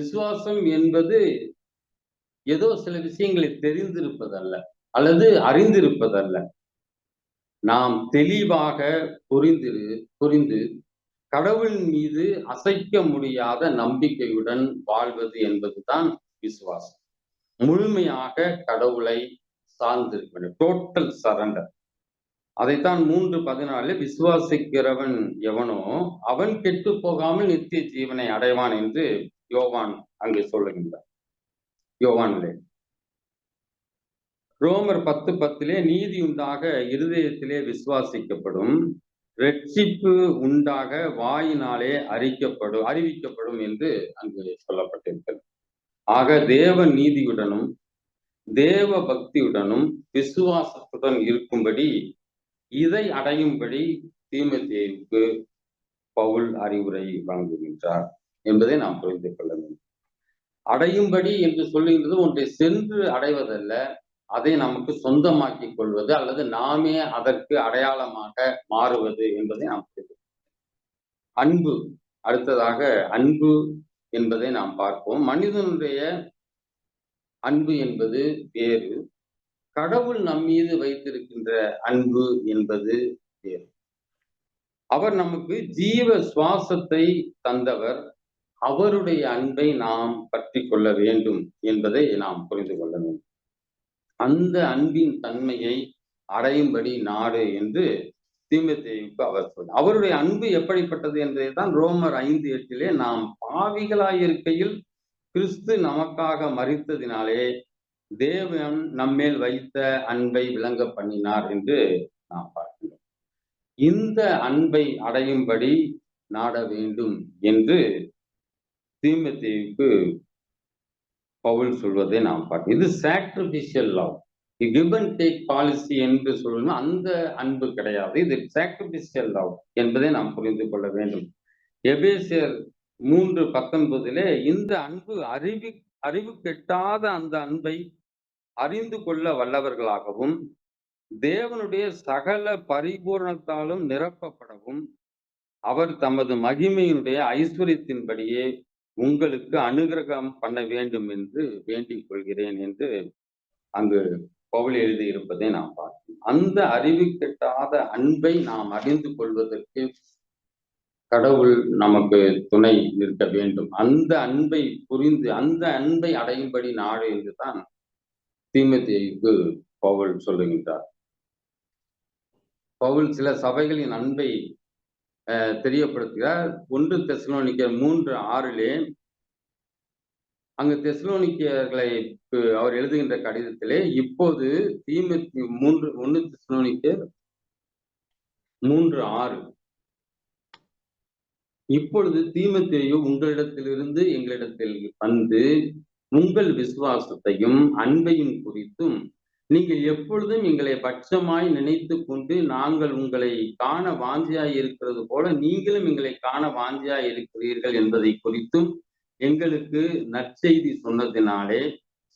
விசுவாசம் என்பது ஏதோ சில விஷயங்களை தெரிந்திருப்பதல்ல அல்லது அறிந்திருப்பதல்ல. நாம் தெளிவாக புரிந்து புரிந்து கடவுள் மீது அசைக்க முடியாத நம்பிக்கையுடன் வாழ்வது என்பதுதான் விசுவாசம். முழுமையாக கடவுளை சார்ந்திருக்க வேண்டும் டோட்டல் சரண்டர் அதைத்தான் மூன்று பதினாலு விசுவாசிக்கிறவன் எவனோ அவன் கெட்டு போகாமல் நித்திய ஜீவனை அடைவான் என்று யோவான் அங்கே சொல்லுகின்றார். யோவானிலே. ரோமர் பத்து பத்திலே நீதி உண்டாக இருதயத்திலே விசுவாசிக்கப்படும் ரட்சிப்பு உண்டாக வாயினாலே அறிக்கப்படும் அறிவிக்கப்படும் என்று அங்கு சொல்லப்பட்டிருக்கிறது. ஆக தேவ நீதியுடனும் தேவ பக்தியுடனும் விசுவாசத்துடன் இருக்கும்படி இதை அடையும்படி தீமத்தேவுக்கு பவுல் அறிவுரை வழங்குகின்றார். என்பதை நாம் புரிந்து கொள்ள வேண்டும். அடையும்படி என்று சொல்லுகின்றது ஒன்றை சென்று அடைவதல்ல அதை நமக்கு சொந்தமாக்கி கொள்வது அல்லது நாமே அதற்கு அடையாளமாக மாறுவது என்பதை நாம் புரிந்து அன்பு அடுத்ததாக அன்பு என்பதை நாம் பார்ப்போம். மனிதனுடைய அன்பு என்பது வேறு கடவுள் நம் மீது வைத்திருக்கின்ற அன்பு என்பது வேறு. அவர் நமக்கு ஜீவ சுவாசத்தை தந்தவர் அவருடைய அன்பை நாம் பற்றி கொள்ள வேண்டும் என்பதை நாம் புரிந்து கொள்ள வேண்டும். அந்த அன்பின் தன்மையை அடையும்படி நாடு என்று தீமத்தேவுக்கு அவர் சொல் அவருடைய அன்பு எப்படிப்பட்டது என்பதை தான் ரோமர் ஐந்து எட்டிலே நாம் பாவிகளாயிருக்கையில் கிறிஸ்து நமக்காக மறித்ததினாலே தேவன் நம்மேல் வைத்த அன்பை விளங்க பண்ணினார் என்று நாம் பார்க்கிறோம் இந்த அன்பை அடையும்படி நாட வேண்டும் என்று தீமத்தேவுக்கு பவுல் சொல்வதை நாம் பார்க்கணும் இது sacrificial love give and take policy என்று சொல்லணும் அந்த அன்பு கிடையாது. இது சாக்ரிஃபிஷியல் லவ் என்பதை நாம் புரிந்து கொள்ள வேண்டும். எபேசியர் மூன்று பத்தொன்பதிலே இந்த அன்பு அறிவி அறிவு கெட்டாத அந்த அன்பை அறிந்து கொள்ள வல்லவர்களாகவும் தேவனுடைய சகல பரிபூர்ணத்தாலும் நிரப்பப்படவும் அவர் தமது மகிமையினுடைய ஐஸ்வர்யத்தின்படியே உங்களுக்கு அனுகிரகம் பண்ண வேண்டும் என்று வேண்டிக் கொள்கிறேன் என்று அங்கு பவுல் எழுதியிருப்பதை நாம் பார்க்கிறோம். அந்த அறிவு கெட்டாத அன்பை நாம் அறிந்து கொள்வதற்கு கடவுள் நமக்கு துணை நிற்க வேண்டும். அந்த அன்பை புரிந்து அந்த அன்பை அடையும்படி நாடு என்றுதான் தீமத்தியைக்கு பவுல் சொல்லுகின்றார். பவுல் சில சபைகளின் அன்பை தெரியப்படுத்துகிறார் ஒன்று தெசலோனிக்க மூன்று ஆறிலே அங்கு தெசலோனிக்கியர்களை அவர் எழுதுகின்ற கடிதத்திலே இப்போது தீமத்தி மூன்று ஒன்று தெசலோனிக்கர் மூன்று ஆறு. இப்பொழுது தீமத்தேயு உங்களிடத்திலிருந்து எங்களிடத்தில் வந்து உங்கள் விசுவாசத்தையும் அன்பையும் குறித்தும் நீங்கள் எப்பொழுதும் எங்களை பட்சமாய் நினைத்து கொண்டு நாங்கள் உங்களை காண வாஞ்சியாய் இருக்கிறது போல நீங்களும் எங்களை காண வாஞ்சியாய் இருக்கிறீர்கள் என்பதை குறித்தும் எங்களுக்கு நற்செய்தி சொன்னதினாலே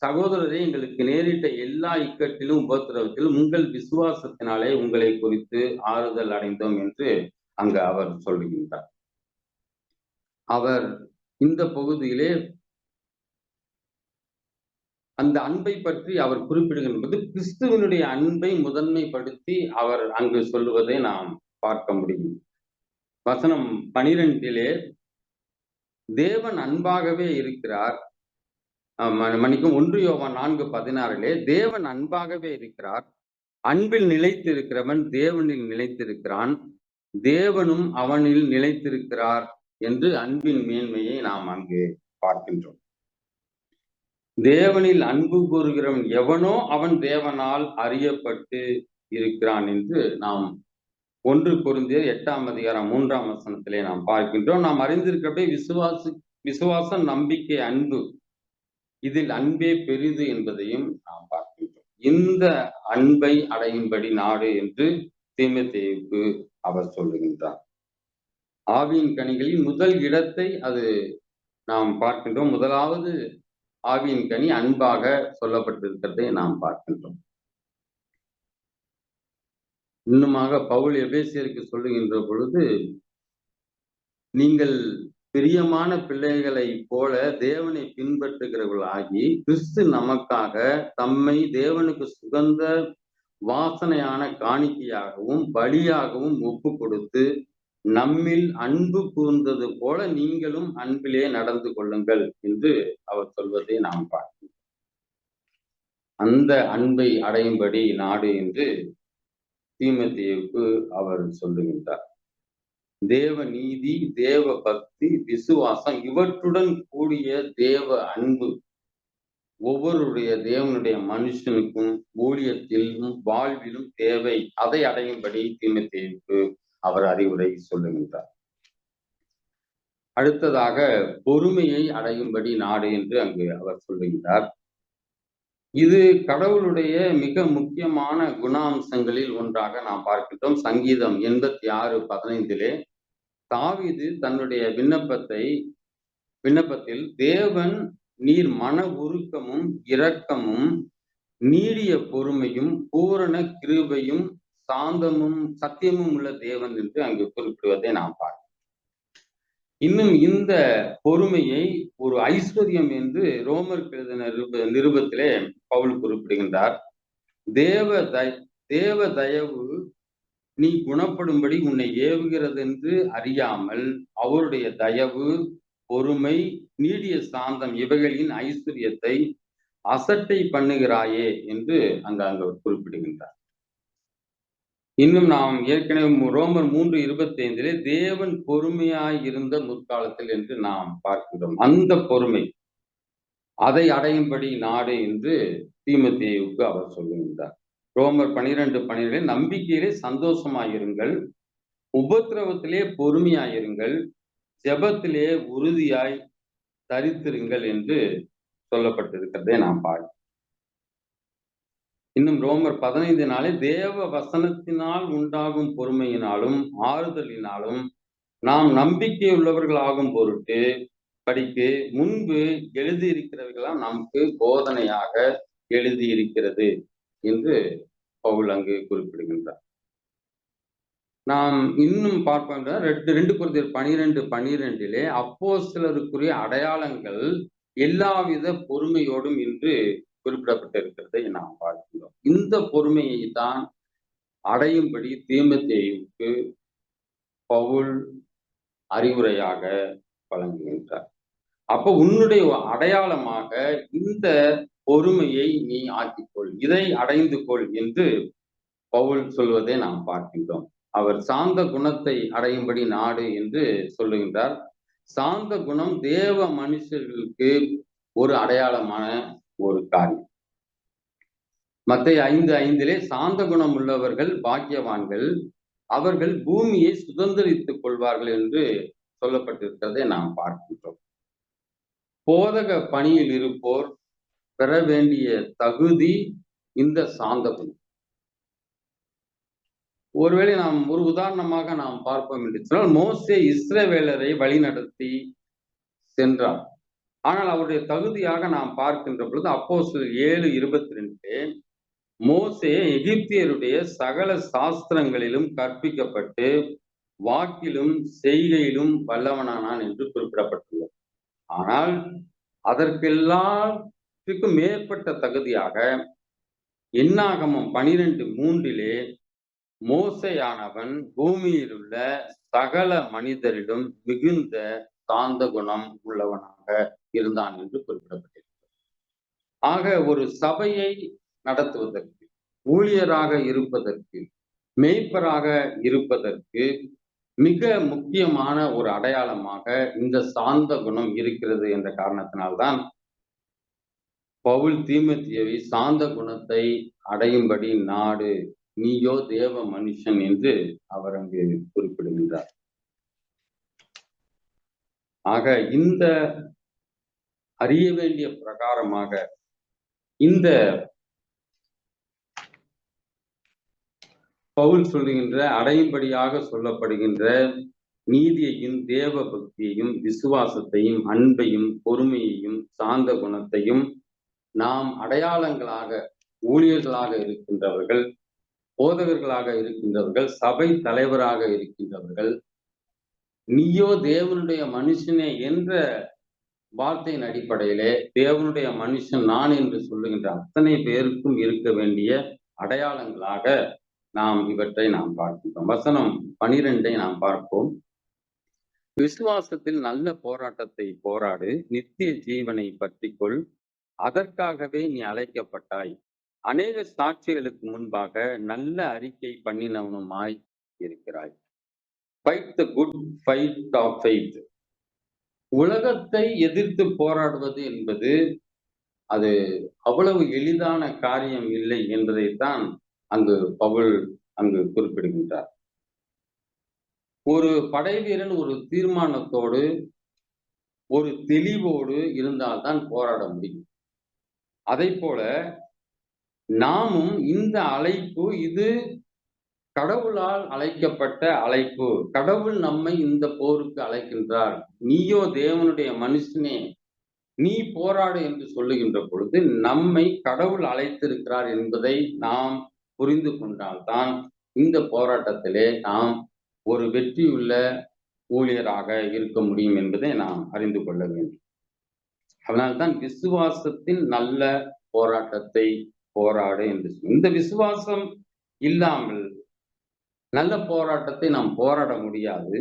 சகோதரரே எங்களுக்கு நேரிட்ட எல்லா இக்கட்டிலும் உபத்திரவத்திலும் உங்கள் விசுவாசத்தினாலே உங்களை குறித்து ஆறுதல் அடைந்தோம் என்று அங்கு அவர் சொல்லுகின்றார். அவர் இந்த பகுதியிலே அந்த அன்பை பற்றி அவர் குறிப்பிடுகின்றது கிறிஸ்துவனுடைய அன்பை முதன்மைப்படுத்தி அவர் அங்கு சொல்லுவதை நாம் பார்க்க முடியும். வசனம் பனிரெண்டிலே தேவன் அன்பாகவே இருக்கிறார். மணிக்கும் ஒன்று யோவான் நான்கு பதினாறிலே தேவன் அன்பாகவே இருக்கிறார். அன்பில் நிலைத்திருக்கிறவன் தேவனில் நிலைத்திருக்கிறான். தேவனும் அவனில் நிலைத்திருக்கிறார் என்று அன்பின் மேன்மையை நாம் அங்கு பார்க்கின்றோம். தேவனில் அன்பு கூறுகிறவன் எவனோ அவன் தேவனால் அறியப்பட்டு இருக்கிறான் என்று நாம் ஒன்று பொருந்திய எட்டாம் அதிகாரம் மூன்றாம் வசனத்திலே நாம் பார்க்கின்றோம். நாம் அறிந்திருக்கிறபடி விசுவாச விசுவாசம் நம்பிக்கை அன்பு இதில் அன்பே பெரிது என்பதையும் நாம் பார்க்கின்றோம். இந்த அன்பை அடையும்படி நாடு என்று தீமத்தேவுக்கு அவர் சொல்லுகின்றார். ஆவியின் கனிகளில் முதல் இடத்தை அது நாம் பார்க்கின்றோம். முதலாவது ஆவியின் கனி அன்பாக சொல்லப்பட்டிருக்கிறதை நாம் பார்க்கின்றோம். இன்னுமாக பவுல் எபேசியருக்கு சொல்லுகின்ற பொழுது நீங்கள் பிரியமான பிள்ளைகளை போல தேவனை பின்பற்றுகிறவர்களாகி கிறிஸ்து நமக்காக தம்மை தேவனுக்கு சுகந்த வாசனையான காணிக்கையாகவும் பலியாகவும் ஒப்பு கொடுத்து நம்மில் அன்பு கூர்ந்தது போல நீங்களும் அன்பிலே நடந்து கொள்ளுங்கள் என்று அவர் சொல்வதை நாம் பார்க்கிறோம். அந்த அன்பை அடையும்படி நாடு என்று தீமத்தேவுக்கு அவர் சொல்லுகின்றார். தேவ நீதி தேவ பக்தி விசுவாசம் இவற்றுடன் கூடிய தேவ அன்பு ஒவ்வொருடைய தேவனுடைய மனுஷனுக்கும் ஊழியத்திலும் வாழ்விலும் தேவை. அதை அடையும்படி தீமத்தேவுக்கு அவர் அறிவுரை சொல்லுகின்றார். அடுத்ததாக பொறுமையை அடையும்படி நாடு என்று அங்கு அவர் சொல்லுகின்றார். இது கடவுளுடைய மிக முக்கியமான குணாம்சங்களில் ஒன்றாக நாம் பார்க்கின்றோம். சங்கீதம் எண்பத்தி ஆறு பதினைந்திலே தாவிது தன்னுடைய விண்ணப்பத்தை விண்ணப்பத்தில் தேவன் நீர் மன உருக்கமும் இரக்கமும் நீடிய பொறுமையும் பூரண கிருபையும் சாந்தமும் சத்தியமும் உள்ள தேவன் என்று அங்கு குறிப்பிடுவதை நாம் பார்க்கிறோம். இன்னும் இந்த பொறுமையை ஒரு ஐஸ்வர்யம் என்று ரோமர் எழுதின நிருபத்திலே பவுல் குறிப்பிடுகின்றார். தேவ த தேவ தயவு நீ குணப்படும்படி உன்னை ஏவுகிறது என்று அறியாமல் அவருடைய தயவு பொறுமை நீடிய சாந்தம் இவைகளின் ஐஸ்வர்யத்தை அசட்டை பண்ணுகிறாயே என்று அங்க அங்க குறிப்பிடுகின்றார். இன்னும் நாம் ஏற்கனவே ரோமர் மூன்று இருபத்தி ஐந்திலே தேவன் பொறுமையாய் இருந்த முற்காலத்தில் என்று நாம் பார்க்கிறோம் அந்த பொறுமை அதை அடையும்படி நாடு என்று தீமத்தேவுக்கு அவர் சொல்லுகின்றார் ரோமர் பனிரெண்டு பனிரெண்டு நம்பிக்கையிலே சந்தோஷமாயிருங்கள் உபத்திரவத்திலே பொறுமையாயிருங்கள் ஜெபத்திலே உறுதியாய் தரித்திருங்கள் என்று சொல்லப்பட்டிருக்கிறதை நாம் பார்க்கிறோம். இன்னும் ரோமர் பதினைந்து நாளே தேவ வசனத்தினால் உண்டாகும் பொறுமையினாலும் ஆறுதலினாலும் நாம் நம்பிக்கை உள்ளவர்களாகும் பொருட்டு படிக்கு முன்பு எழுதியிருக்கிறவர்களாம் நமக்கு போதனையாக எழுதியிருக்கிறது என்று பவுல் அங்கு குறிப்பிடுகின்றார். நாம் இன்னும் பார்ப்போம் ரெண்டு ரெண்டு குருதியர் பனிரெண்டு பனிரெண்டிலே அப்போ சிலருக்குரிய அடையாளங்கள் எல்லாவித பொறுமையோடும் இன்று குறிப்பிடப்பட்டிருக்கிறதை நாம் பார்க்கிறோம் இந்த பொறுமையை தான் அடையும்படி தீமத்தேயுக்கு பவுல் அறிவுரையாக வழங்குகின்றார். அப்ப உன்னுடைய அடையாளமாக இந்த பொறுமையை நீ ஆக்கிக்கொள் இதை அடைந்து கொள் என்று பவுல் சொல்வதை நாம் பார்க்கின்றோம். அவர் சாந்த குணத்தை அடையும்படி நாடு என்று சொல்லுகின்றார். சாந்த குணம் தேவ மனுஷர்களுக்கு ஒரு அடையாளமான ஒரு காரியம். மத்திய ஐந்து ஐந்திலே சாந்த குணம் உள்ளவர்கள் பாக்கியவான்கள். அவர்கள் பூமியை சுதந்திரித்துக் கொள்வார்கள் என்று சொல்லப்பட்டிருக்கிறதை நாம் பார்க்கின்றோம். போதக பணியில் இருப்போர் பெற வேண்டிய தகுதி இந்த சாந்த குணம். ஒருவேளை நாம் ஒரு உதாரணமாக நாம் பார்ப்போம் என்று சொன்னால் மோசே இஸ்ரவேலரை வழிநடத்தி சென்றார். ஆனால் அவருடைய தகுதியாக நாம் பார்க்கின்ற பொழுது அப்போ ஏழு இருபத்தி ரெண்டு மோசே எகிப்தியருடைய சகல சாஸ்திரங்களிலும் கற்பிக்கப்பட்டு வாக்கிலும் செய்கையிலும் வல்லவனானான் என்று குறிப்பிடப்பட்டுள்ளது. ஆனால் அதற்கெல்லாத்துக்கும் மேற்பட்ட தகுதியாக எண்ணாகமம் பனிரெண்டு மூன்றிலே மோசையானவன் பூமியில் உள்ள சகல மனிதரிடம் மிகுந்த சாந்த குணம் உள்ளவனாக இருந்தான் என்று குறிப்பிடப்பட்டிருக்கிறது. ஆக ஒரு சபையை நடத்துவதற்கு ஊழியராக இருப்பதற்கு மெய்ப்பராக இருப்பதற்கு மிக முக்கியமான ஒரு அடையாளமாக இந்த சாந்த குணம் இருக்கிறது என்ற காரணத்தினால்தான் பவுல் தீமத்தியவை சாந்த குணத்தை அடையும்படி நாடு நீயோ தேவ மனுஷன் என்று அவர் அங்கு குறிப்பிடுகின்றார். ஆக இந்த அறிய வேண்டிய பிரகாரமாக இந்த பவுல் சொல்லுகின்ற அடையும்படியாக சொல்லப்படுகின்ற நீதியையும் தேவ பக்தியையும் விசுவாசத்தையும் அன்பையும் பொறுமையையும் சாந்த குணத்தையும் நாம் அடையாளங்களாக ஊழியர்களாக இருக்கின்றவர்கள் போதகர்களாக இருக்கின்றவர்கள் சபை தலைவராக இருக்கின்றவர்கள் நீயோ தேவனுடைய மனுஷனே என்ற வார்த்தையின் அடிப்படையிலே தேவனுடைய மனுஷன் நான் என்று சொல்லுகின்ற அத்தனை பேருக்கும் இருக்க வேண்டிய அடையாளங்களாக நாம் இவற்றை நாம் பார்க்கின்றோம். வசனம் பனிரெண்டை நாம் பார்ப்போம். விசுவாசத்தில் நல்ல போராட்டத்தை போராடு நித்திய ஜீவனை பற்றிக்கொள் அதற்காகவே நீ அழைக்கப்பட்டாய். அநேக சாட்சிகளுக்கு முன்பாக நல்ல அறிக்கை பண்ணினவனுமாய் இருக்கிறாய். Fight the good fight of faith உலகத்தை எதிர்த்து போராடுவது என்பது அது அவ்வளவு எளிதான காரியம் இல்லை என்பதைத்தான் அங்கு பவுல் அங்கு குறிப்பிடுகின்றார். ஒரு படை வீரன் ஒரு தீர்மானத்தோடு ஒரு தெளிவோடு இருந்தால்தான் போராட முடியும். அதை போல நாமும் இந்த அழைப்பு இது கடவுளால் அழைக்கப்பட்ட அழைப்பு. கடவுள் நம்மை இந்த போருக்கு அழைக்கின்றார். நீயோ தேவனுடைய மனுஷனே நீ போராடு என்று சொல்லுகின்ற பொழுது நம்மை கடவுள் அழைத்திருக்கிறார் என்பதை நாம் புரிந்து கொண்டால்தான் இந்த போராட்டத்திலே நாம் ஒரு வெற்றியுள்ள ஊழியராக இருக்க முடியும் என்பதை நாம் அறிந்து கொள்ள வேண்டும். அதனால்தான் விசுவாசத்தின் நல்ல போராட்டத்தை போராடு என்று இந்த விசுவாசம் இல்லாமல் நல்ல போராட்டத்தை நாம் போராட முடியாது.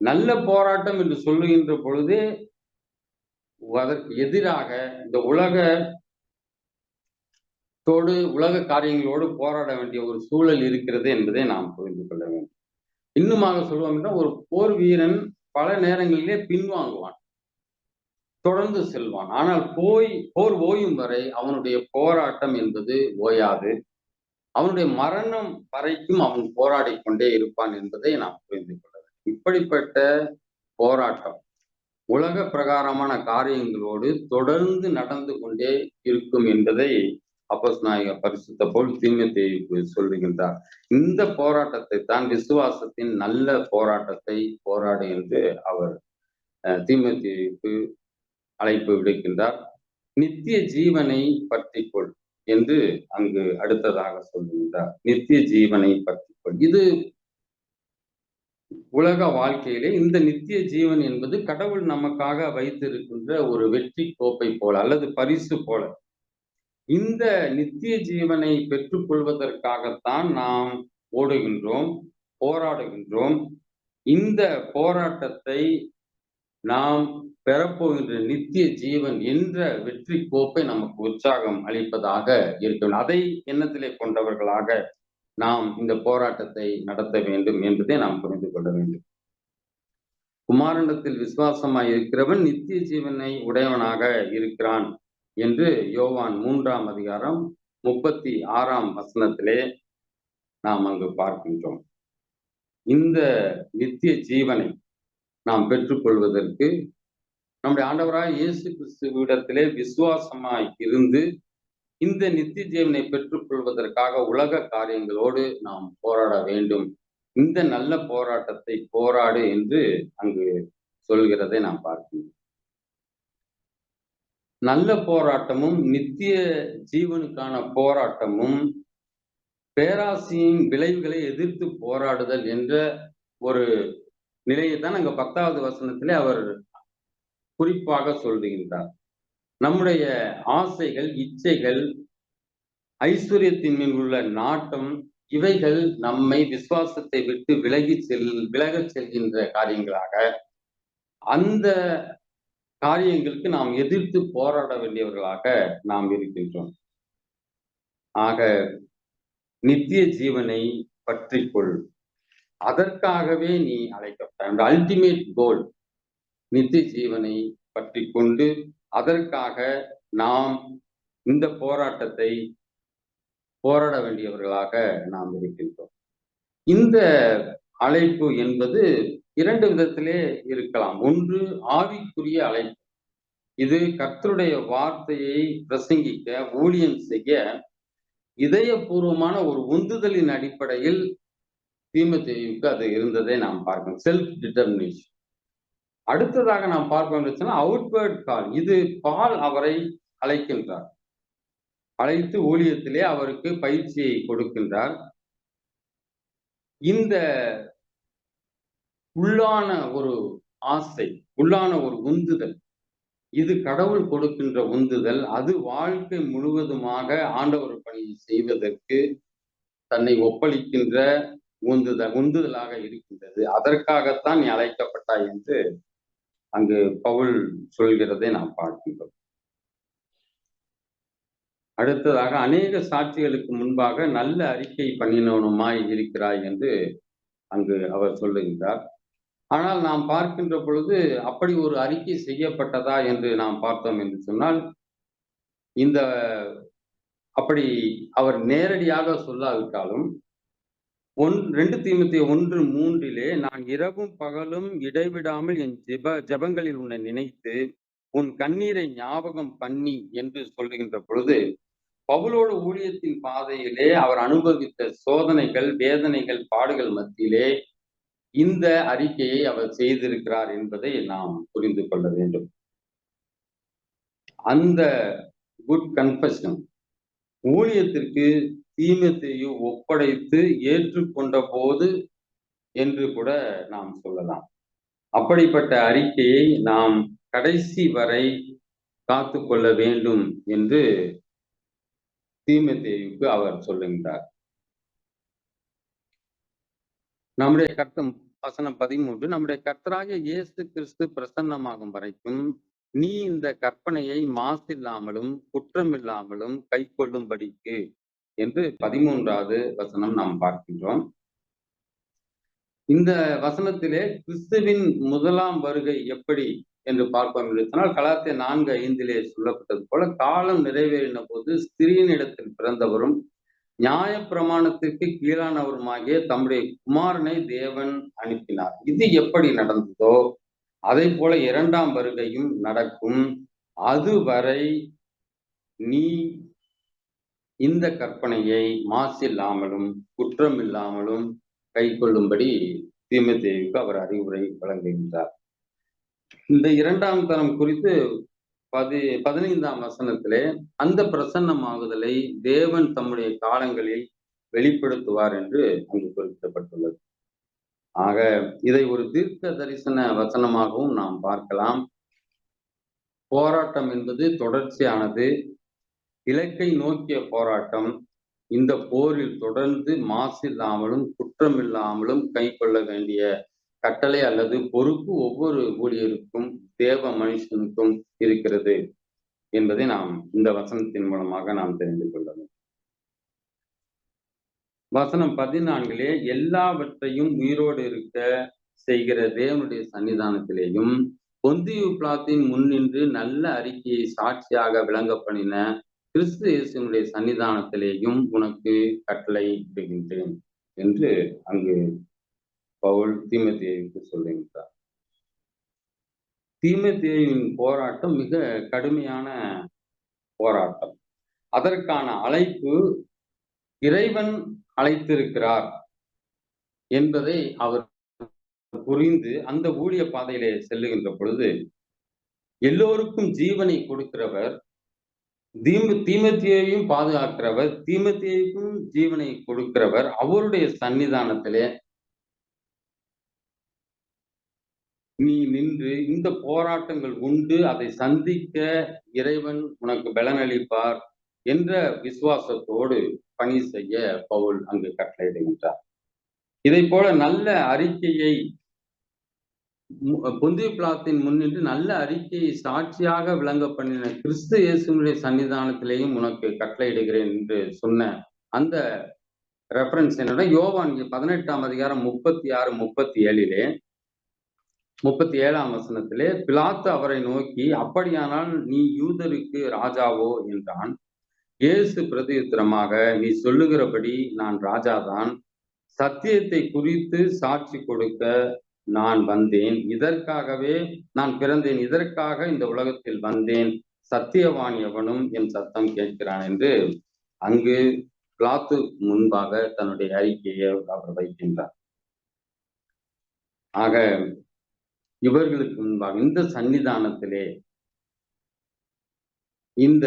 நல்ல போராட்டம் என்று சொல்லுகின்ற பொழுதே அதற்கு எதிராக இந்த உலக தோடு உலக காரியங்களோடு போராட வேண்டிய ஒரு சூழல் இருக்கிறது என்பதை நாம் புரிந்து கொள்ள வேண்டும். இன்னுமாக சொல்லுவோம் என்றால் ஒரு போர் வீரன் பல நேரங்களிலே பின்வாங்குவான். தொடர்ந்து செல்வான். ஆனால் போய் போர் ஓயும் வரை அவனுடைய போராட்டம் என்பது ஓயாது. அவனுடைய மரணம் வரைக்கும் அவன் போராடி கொண்டே இருப்பான் என்பதை நாம் புரிந்து கொள்ள வேண்டும். இப்படிப்பட்ட போராட்டம் உலக பிரகாரமான காரியங்களோடு தொடர்ந்து நடந்து கொண்டே இருக்கும் என்பதை அப்பஸ் நாயக பரிசுத்த போல் தீமத்தை சொல்லுகின்றார். இந்த போராட்டத்தை தான் விசுவாசத்தின் நல்ல போராட்டத்தை போராடு என்று அவர் தீமத்தேயுக்கு அழைப்பு விடுக்கின்றார். நித்திய ஜீவனை பற்றி கொள் என்று அங்கு அடுத்ததாக சொல்லுகின்றார் நித்திய ஜீவனை பற்றி இது உலக வாழ்க்கையிலே இந்த நித்திய ஜீவன் என்பது கடவுள் நமக்காக வைத்திருக்கின்ற ஒரு வெற்றி கோப்பை போல அல்லது பரிசு போல. இந்த நித்திய ஜீவனை பெற்றுக்கொள்வதற்காகத்தான் நாம் ஓடுகின்றோம் போராடுகின்றோம். இந்த போராட்டத்தை நாம் பெறப்போகின்ற நித்திய ஜீவன் என்ற வெற்றி கோப்பை நமக்கு உற்சாகம் அளிப்பதாக இருக்கும் அதை எண்ணத்திலே கொண்டவர்களாக நாம் இந்த போராட்டத்தை நடத்த வேண்டும் என்பதை நாம் புரிந்து கொள்ள வேண்டும். குமாரண்டத்தில் விசுவாசமாய் இருக்கிறவன் நித்திய ஜீவனை உடையவனாக இருக்கிறான் என்று யோவான் மூன்றாம் அதிகாரம் முப்பத்தி ஆறாம் வசனத்திலே நாம் அங்கு பார்க்கின்றோம். இந்த நித்திய ஜீவனை நாம் பெற்றுக்கொள்வதற்கு நம்முடைய ஆண்டவராய் இயேசு கிறிஸ்துவிடத்திலே விசுவாசமாய் இருந்து இந்த நித்திய ஜீவனை பெற்றுக்கொள்வதற்காக உலக காரியங்களோடு நாம் போராட வேண்டும். இந்த நல்ல போராட்டத்தை போராடு என்று அங்கு சொல்கிறதை நாம் பார்க்கிறோம். நல்ல போராட்டமும் நித்திய ஜீவனுக்கான போராட்டமும் பேராசியின் விளைவுகளை எதிர்த்து போராடுதல் என்ற ஒரு நிலையை தான் அங்க பத்தாவது வசனத்திலே அவர் குறிப்பாக சொல்லுகின்றார். நம்முடைய ஆசைகள் இச்சைகள் ஐஸ்வர்யத்தின் மேல் உள்ள நாட்டம் இவைகள் நம்மை விசுவாசத்தை விட்டு விலகி செல் விலகச் செல்கின்ற காரியங்களாக அந்த காரியங்களுக்கு நாம் எதிர்த்து போராட வேண்டியவர்களாக நாம் இருக்கின்றோம். ஆக நித்திய ஜீவனை பற்றிக்கொள். அதற்காகவே நீ அழைக்கப்பட்ட அல்டிமேட் கோல் நித்திய ஜீவனை பற்றி கொண்டு அதற்காக நாம் இந்த போராட்டத்தை போராட வேண்டியவர்களாக நாம் இருக்கின்றோம். இந்த அழைப்பு என்பது இரண்டு விதத்திலே இருக்கலாம். ஒன்று ஆவிக்குரிய அழைப்பு. இது கர்த்தருடைய வார்த்தையை பிரசங்கிக்க ஊழியம் செய்ய இதயபூர்வமான ஒரு உந்துதலின் அடிப்படையில் தீமத்தேயுக்கு அது இருந்ததை நாம் பார்க்கணும். செல்ஃப் டிட்டர்மினேஷன் அடுத்ததாக நாம் பார்ப்போம் அவுட்வேர்ட் கால் இது பால் அவரை அழைக்கின்றார். அழைத்து ஊழியத்திலே அவருக்கு பயிற்சியை கொடுக்கின்றார். இந்த உள்ளான ஒரு ஆசை உள்ளான ஒரு உந்துதல் இது கடவுள் கொடுக்கின்ற உந்துதல் அது வாழ்க்கை முழுவதுமாக ஆண்டவர் பணியை செய்வதற்கு தன்னை ஒப்பளிக்கின்ற உந்துதல் உந்துதலாக இருக்கின்றது. அதற்காகத்தான் நீ அழைக்கப்பட்டாய் என்று அங்கு பவுல் சொல்கிறதை நாம் பார்க்கின்றோம். அடுத்ததாக அநேக சாட்சிகளுக்கு முன்பாக நல்ல அறிக்கை பண்ணினவனுமாய் இருக்கிறாய் என்று அங்கு அவர் சொல்லுகின்றார். ஆனால் நாம் பார்க்கின்ற பொழுது அப்படி ஒரு அறிக்கை செய்யப்பட்டதா என்று நாம் பார்த்தோம் என்று சொன்னால் இந்த அப்படி அவர் நேரடியாக சொல்லாவிட்டாலும் ஒன் ரெண்டு தீமத்திய ஒன்று மூன்றிலே நான் இரவும் பகலும் இடைவிடாமல் என் ஜெப ஜெபங்களில் உன்னை நினைத்து உன் கண்ணீரை ஞாபகம் பண்ணி என்று சொல்லுகின்ற பொழுது பவுலோட ஊழியத்தின் பாதையிலே அவர் அனுபவித்த சோதனைகள் வேதனைகள் பாடுகள் மத்தியிலே இந்த அறிக்கையை அவர் செய்திருக்கிறார் என்பதை நாம் புரிந்து கொள்ள வேண்டும். அந்த குட் கன்ஃபஷன் ஊழியத்திற்கு தீமத்தையு ஒப்படைத்து ஏற்றுக்கொண்ட போது என்று கூட நாம் சொல்லலாம். அப்படிப்பட்ட அறிக்கையை நாம் கடைசி வரை காத்து கொள்ள வேண்டும் என்று தீமத்தேயுக்கு அவர் சொல்லுகின்றார். நம்முடைய கர்த்தம் வசனம் பதிமூன்று நம்முடைய கர்த்தராக இயேசு கிறிஸ்து பிரசன்னமாகும் வரைக்கும் நீ இந்த கற்பனையை மாசில்லாமலும் குற்றமில்லாமலும் கை கொள்ளும்படிக்கு என்று பதிமூன்றாவது வசனம் நாம் பார்க்கின்றோம். இந்த வசனத்திலே கிறிஸ்துவின் முதலாம் வருகை எப்படி என்று பார்ப்போம் என்று சொன்னால் கலாத்திய நான்கு ஐந்திலே சொல்லப்பட்டது போல காலம் நிறைவேறின போது ஸ்திரீனிடத்தில் பிறந்தவரும் நியாய பிரமாணத்திற்கு கீழானவருமாகிய தம்முடைய குமாரனை தேவன் அனுப்பினார். இது எப்படி நடந்ததோ அதை போல இரண்டாம் வருகையும் நடக்கும். அதுவரை நீ இந்த கற்பனையை மாசில்லாமலும் குற்றம் இல்லாமலும் கை கொள்ளும்படி தீமதேவிக்கு அவர் அறிவுரை வழங்குகின்றார். இந்த இரண்டாம் தரம் குறித்து பதி பதினைந்தாம் வசனத்திலே அந்த பிரசன்னமாகுதலை தேவன் தம்முடைய காலங்களில் வெளிப்படுத்துவார் என்று அங்கு குறிப்பிடப்பட்டுள்ளது. ஆக இதை ஒரு தீர்க்க தரிசன வசனமாகவும் நாம் பார்க்கலாம். போராட்டம் என்பது தொடர்ச்சியானது. இலக்கை நோக்கிய போராட்டம் இந்த போரில் தொடர்ந்து மாசில்லாமலும் குற்றமில்லாமலும் கை கொள்ள வேண்டிய கட்டளை அல்லது பொறுப்பு ஒவ்வொரு ஊழியருக்கும் தேவ மனுஷனுக்கும் இருக்கிறது என்பதை நாம் இந்த வசனத்தின் மூலமாக நாம் தெரிந்து கொள்ளணும் வசனம் பதினான்கிலே எல்லாவற்றையும் உயிரோடு இருக்க செய்கிற தேவனுடைய சன்னிதானத்திலேயும் பொந்தியு பிளாத்தின் முன்னின்று நல்ல அறிக்கையை சாட்சியாக விளங்க பண்ணின கிறிஸ்து இயேசுனுடைய சன்னிதானத்திலேயும் உனக்கு கட்டளை விடுகின்றேன் என்று அங்கு பவுல் தீமத்தேவிக்கு சொல்லுகின்றார் தீமத்தேவின் போராட்டம் மிக கடுமையான போராட்டம். அதற்கான அழைப்பு இறைவன் அழைத்திருக்கிறார் என்பதை அவர் புரிந்து அந்த ஊழிய பாதையிலே செல்லுகின்ற பொழுது எல்லோருக்கும் ஜீவனை கொடுக்கிறவர் தீம தீமத்தியையும் பாதுகாக்கிறவர் தீமத்தியைக்கும் ஜீவனை கொடுக்கிறவர் அவருடைய சன்னிதானத்திலே நீ நின்று இந்த போராட்டங்கள் உண்டு அதை சந்திக்க இறைவன் உனக்கு பலனளிப்பார் என்ற விசுவாசத்தோடு பணி செய்ய பவுல் அங்கு கட்டளையிடுகின்றார். இதை போல நல்ல அறிக்கையை பொந்திய பிளாத்தின் முன்னின்று நல்ல அறிக்கையை சாட்சியாக விளங்க பண்ணின கிறிஸ்து இயேசுடைய சன்னிதானத்திலேயும் உனக்கு கட்டளையிடுகிறேன் என்று சொன்ன அந்த ரெஃபரன்ஸ் என்னன்னா யோவான் பதினெட்டாம் அதிகாரம் முப்பத்தி ஆறு முப்பத்தி ஏழிலே முப்பத்தி ஏழாம் வசனத்திலே பிலாத்து அவரை நோக்கி அப்படியானால் நீ யூதருக்கு ராஜாவோ? என்றான். இயேசு பிரதியுத்திரமாக நீ சொல்லுகிறபடி நான் ராஜாதான். சத்தியத்தை குறித்து சாட்சி கொடுக்க நான் வந்தேன். இதற்காகவே நான் பிறந்தேன். இதற்காக இந்த உலகத்தில் வந்தேன். சத்தியவான் எவனும் என் சத்தம் கேட்கிறான் என்று அங்கு பிளாத்து முன்பாக தன்னுடைய அறிக்கையை அவர் வைக்கின்றார். ஆக இவர்களுக்கு முன்பாக இந்த சன்னிதானத்திலே இந்த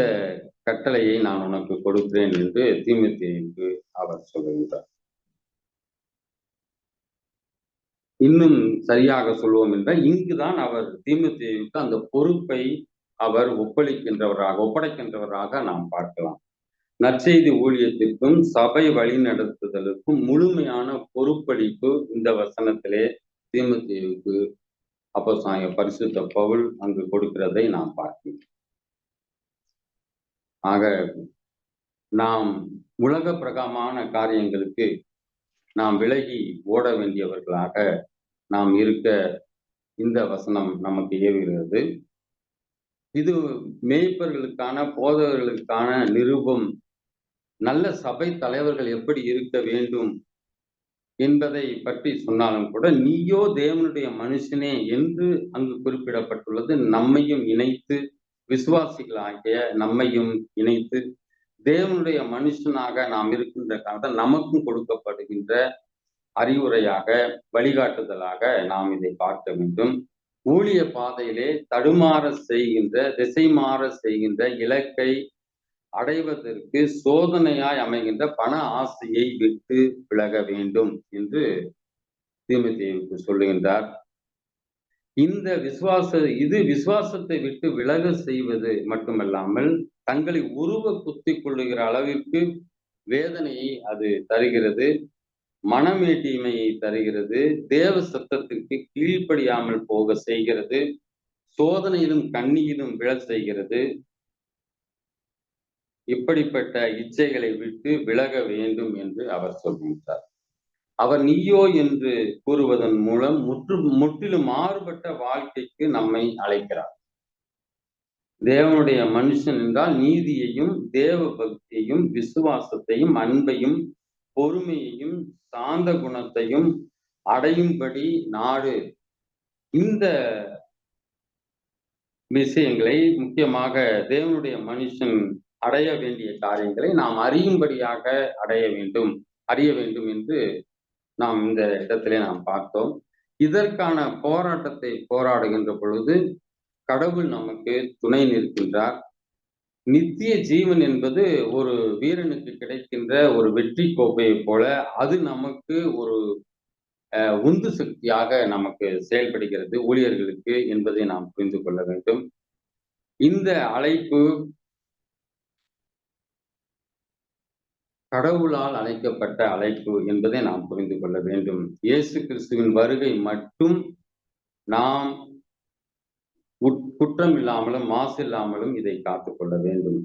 கட்டளையை நான் உனக்கு கொடுக்கிறேன் என்று தீமத்தேயுக்கு அவர் சொல்லுகின்றார். இன்னும் சரியாக சொல்வோம் என்றால் இங்குதான் அவர் தீமுத்தேவுக்கு அந்த பொறுப்பை அவர் ஒப்பளிக்கின்றவராக ஒப்படைக்கின்றவராக நாம் பார்க்கலாம். நற்செய்தி ஊழியத்திற்கும் சபை வழிநடத்துதலுக்கும் முழுமையான பொறுப்பளிப்பு இந்த வசனத்திலே தீமுத்தேவுக்கு அப்போ சாய பரிசுத்த பவுல் அங்கு கொடுக்கிறதை நாம் பார்க்கிறோம். ஆக நாம் உலக பிரகமான காரியங்களுக்கு நாம் விலகி ஓட வேண்டியவர்களாக நாம் இருக்க இந்த வசனம் நமக்கு ஏவுகிறது. இது மேய்ப்பர்களுக்கான போதவர்களுக்கான நிருபம். நல்ல சபை தலைவர்கள் எப்படி இருக்க வேண்டும் என்பதை பற்றி சொன்னாலும் கூட நீயோ தேவனுடைய மனுஷனே என்று அங்கு குறிப்பிடப்பட்டுள்ளது. நம்மையும் இணைத்து விசுவாசிகளாகிய நம்மையும் இணைத்து தேவனுடைய மனுஷனாக நாம் இருக்கின்ற காலத்தில் நமக்கும் கொடுக்கப்படுகின்ற அறிவுரையாக வழிகாட்டுதலாக நாம் இதை பார்க்க வேண்டும். ஊழிய பாதையிலே தடுமாற செய்கின்ற திசை மாற செய்கின்ற இலக்கை அடைவதற்கு சோதனையாய் அமைகின்ற பண ஆசையை விட்டு விலக வேண்டும் என்று தீமத்தேவுக்கு சொல்லுகின்றார். இந்த விசுவாச இது விசுவாசத்தை விட்டு விலக செய்வது மட்டுமல்லாமல் தங்களை உருவ குத்தி கொள்ளுகிற அளவிற்கு வேதனையை அது தருகிறது. மனமேட்டிமையை தருகிறது. தேவ சத்தத்திற்கு கீழ்ப்படியாமல் போக செய்கிறது. சோதனையிலும் கண்ணியிலும் விழ செய்கிறது. இப்படிப்பட்ட இச்சைகளை விட்டு விலக வேண்டும் என்று அவர் சொல்கின்றார் அவர் நீயோ என்று கூறுவதன் மூலம் முற்று முற்றிலும் மாறுபட்ட வாழ்க்கைக்கு நம்மை அழைக்கிறார். தேவனுடைய மனுஷன் என்றால் நீதியையும் தேவ பக்தியையும் விசுவாசத்தையும் அன்பையும் பொறுமையையும் சாந்த குணத்தையும் அடையும்படி நாடு. இந்த விஷயங்களை முக்கியமாக தேவனுடைய மனுஷன் அடைய வேண்டிய காரியங்களை நாம் அறியும்படியாக அடைய வேண்டும் அறிய வேண்டும் என்று நாம் இந்த இடத்திலே நாம் பார்த்தோம். இதற்கான போராட்டத்தை போராடுகின்ற பொழுது கடவுள் நமக்கு துணை நிற்கின்றார். நித்திய ஜீவன் என்பது ஒரு வீரனுக்கு கிடைக்கின்ற ஒரு வெற்றி கோப்பையை போல அது நமக்கு ஒரு உந்து சக்தியாக நமக்கு செயல்படுகிறது ஊழியர்களுக்கு என்பதை நாம் புரிந்து கொள்ள வேண்டும். இந்த அழைப்பு கடவுளால் அழைக்கப்பட்ட அழைப்பு என்பதை நாம் புரிந்து கொள்ள வேண்டும். இயேசு கிறிஸ்துவின் வருகை மட்டும் நாம் குற்றம் இல்லாமலும் மாசு இல்லாமலும் இதை காத்து கொள்ள வேண்டும்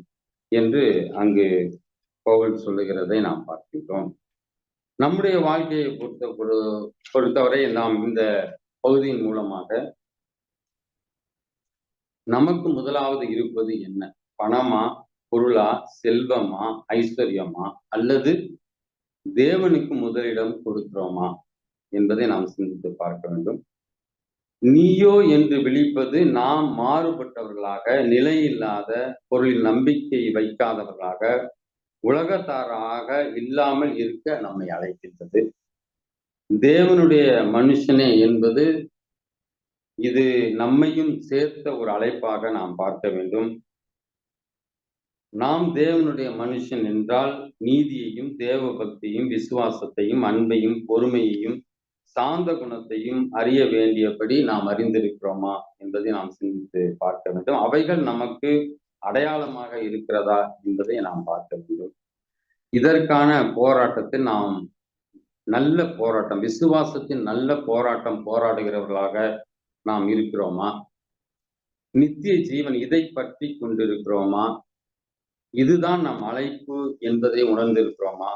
என்று அங்கு கோவில் சொல்லுகிறதை நாம் பார்க்கின்றோம். நம்முடைய வாழ்க்கையை பொறுத்த பொறுத்தவரை நாம் இந்த பகுதியின் மூலமாக நமக்கு முதலாவது இருப்பது என்ன? பணமா பொருளா செல்வமா ஐஸ்வர்யமா அல்லது தேவனுக்கு முதலிடம் கொடுக்கிறோமா என்பதை நாம் சிந்தித்து பார்க்க வேண்டும். நீயோ என்று விழிப்பது நாம் மாறுபட்டவர்களாக நிலையில்லாத பொருளில் நம்பிக்கை வைக்காதவர்களாக உலகத்தாராக இல்லாமல் இருக்க நம்மை அழைக்கின்றது. தேவனுடைய மனுஷனே என்பது இது நம்மையும் சேர்த்த ஒரு அழைப்பாக நாம் பார்க்க வேண்டும். நாம் தேவனுடைய மனுஷன் என்றால் நீதியையும் தேவ பக்தியும் விசுவாசத்தையும் அன்பையும் பொறுமையையும் சாந்த குணத்தையும் அறிய வேண்டியபடி நாம் அறிந்திருக்கிறோமா என்பதை நாம் சிந்தித்து பார்க்க வேண்டும். அவைகள் நமக்கு அடையாளமாக இருக்கிறதா என்பதை நாம் பார்க்க வேண்டும். இதற்கான போராட்டத்தை நாம் நல்ல போராட்டம் விசுவாசத்தின் நல்ல போராட்டம் போராடுகிறவர்களாக நாம் இருக்கிறோமா? நித்திய ஜீவன் இதை பற்றி கொண்டிருக்கிறோமா? இதுதான் நம் அழைப்பு என்பதை உணர்ந்திருக்கிறோமா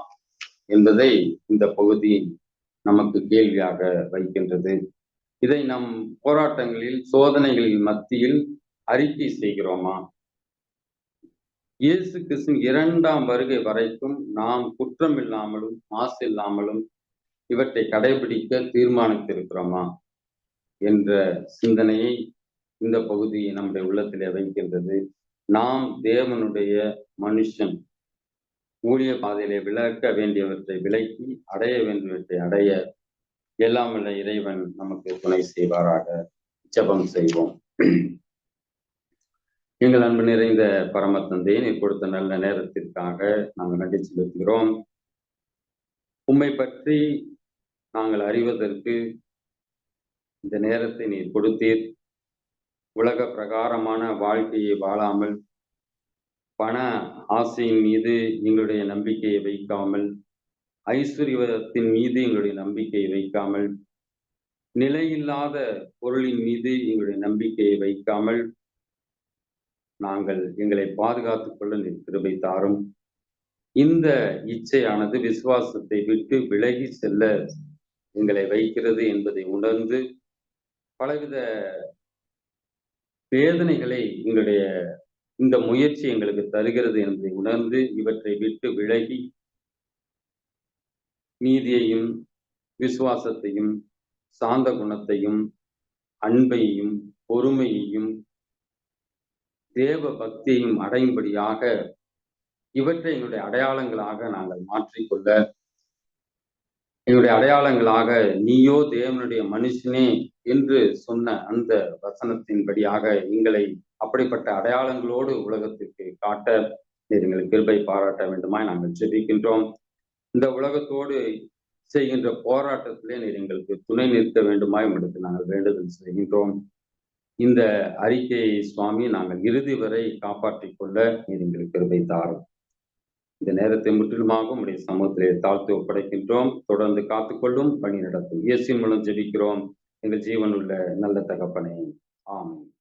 என்பதை இந்த பகுதி நமக்கு கேள்வியாக வைக்கின்றது. இதை நம் போராட்டங்களில் சோதனைகளின் மத்தியில் அறிக்கை செய்கிறோமா? இயேசு கிறிஸ்து இரண்டாம் வருகை வரைக்கும் நாம் குற்றம் இல்லாமலும் மாசு இல்லாமலும் இவற்றை கடைபிடிக்க தீர்மானித்திருக்கிறோமா? என்ற சிந்தனையை இந்த பகுதி நம்முடைய உள்ளத்திலே வைக்கின்றது. நாம் தேவனுடைய மனுஷன். ஊழிய பாதையிலே விளக்க வேண்டியவற்றை விலக்கி அடைய வேண்டியவற்றை அடைய எல்லாம் உள்ள இறைவன் நமக்கு துணை செய்வாராக. ஜபம் செய்வோம். எங்கள் அன்பு நிறைந்த பரமத்தந்தை நீ நீர் கொடுத்த நல்ல நேரத்திற்காக நாங்கள் நன்றி செலுத்துகிறோம். உண்மை பற்றி நாங்கள் அறிவதற்கு இந்த நேரத்தை நீர் கொடுத்தீர். உலக பிரகாரமான வாழ்க்கையை வாழாமல் பண ஆசையின் மீது எங்களுடைய நம்பிக்கையை வைக்காமல் ஐஸ்வர்யத்தின் மீது எங்களுடைய நம்பிக்கையை வைக்காமல் நிலையில்லாத பொருளின் மீது எங்களுடைய நம்பிக்கையை வைக்காமல் நாங்கள் எங்களை பாதுகாத்துக் கொள்ள நீர் கிருபை தாரும். இந்த இச்சையானது விசுவாசத்தை விட்டு விலகி செல்ல எங்களை வைக்கிறது என்பதை உணர்ந்து பலவித வேதனைகளை எங்களுடைய இந்த முயற்சி எங்களுக்கு தருகிறது என்பதை உணர்ந்து இவற்றை விட்டு விலகி நீதியையும் விசுவாசத்தையும் சாந்த குணத்தையும் அன்பையும் பொறுமையையும் தேவ பக்தியையும் அடையும்படியாக இவற்றை எங்களுடைய அடையாளங்களாக நாங்கள் மாற்றிக்கொள்ள எங்களுடைய அடையாளங்களாக நீயோ தேவனுடைய மனுஷனே என்று சொன்ன அந்த வசனத்தின்படியாக எங்களை அப்படிப்பட்ட அடையாளங்களோடு உலகத்திற்கு காட்ட நீர் எங்களுக்கு கிருபை பாராட்ட வேண்டுமாய் நாங்கள் ஜெபிக்கின்றோம் இந்த உலகத்தோடு செய்கின்ற போராட்டத்திலே நீர் எங்களுக்கு துணை நிற்க வேண்டுமாய் உங்களுக்கு நாங்கள் வேண்டுதல் செய்கின்றோம். இந்த அறிக்கையை சுவாமி நாங்கள் இறுதி வரை காப்பாற்றிக் கொள்ள நீர் எங்களுக்கு கிருபை தாரும். இந்த நேரத்தை முற்றிலுமாக உடைய சமூகத்திலே தாழ்த்து ஒப்படைக்கின்றோம். தொடர்ந்து காத்துக்கொள்ளும் பணி நடத்தும் இயேசின் மூலம் ஜெபிக்கிறோம். எங்கள் ஜீவனுள்ள நல்ல தகப்பனே. ஆமீன்.